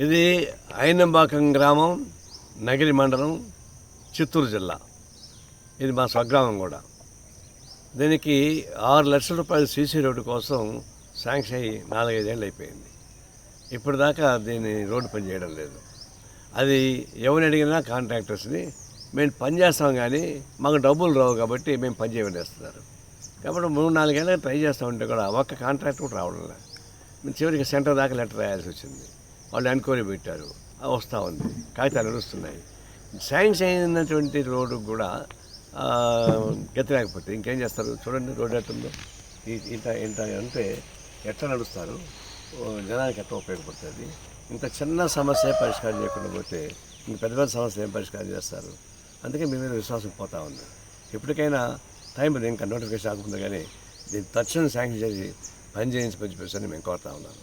ఇది ఐనంబాకం గ్రామం నగిరి మండలం చిత్తూరు జిల్లా. ఇది మా స్వగ్రామం కూడా. దీనికి ఆరు లక్షల రూపాయల సీసీ రోడ్డు కోసం శాంక్షన్ అయ్యి నాలుగైదేళ్ళు అయిపోయింది. ఇప్పుడు దాకా దీన్ని రోడ్డు పని చేయడం లేదు. అది ఎవరిని అడిగినా కాంట్రాక్టర్స్ని మేము పని చేస్తాం కానీ మాకు డబ్బులు రావు కాబట్టి మేము పని చేయమని వేస్తున్నారు. కాబట్టి మూడు నాలుగేళ్ళకి ట్రై చేస్తూ ఉంటే కూడా ఒక్క కాంట్రాక్ట్ కూడా రావడం లేదు మేము చివరికి సెంటర్ దాకా లెటర్ రాయాల్సి వచ్చింది. వాళ్ళు ఎంక్వైరీ పెట్టారు వస్తూ ఉంది కాగితాలు నడుస్తున్నాయి శాంక్షన్ అయినటువంటి రోడ్డు కూడా గెత్తలేకపోతే ఇంకేం చేస్తారు చూడండి రోడ్డు ఎట్టుందో ఇంత ఇంత అంటే ఎట్లా నడుస్తారు జనానికి ఎట్లా ఉపయోగపడుతుంది ఇంత చిన్న సమస్య పరిష్కారం చేయకుండా పోతే ఇంక పెద్ద పెద్ద సమస్య ఏం పరిష్కారం చేస్తారు అందుకే మీ మీద విశ్వాసం పోతా ఉంది ఎప్పటికైనా టైం ఇంకా నోటిఫికేషన్ ఆగుతుంది కానీ దీన్ని తక్షణం శాంక్షన్ చేసి పని చేయించి చెప్పేసి మేము కోరుతా ఉన్నాము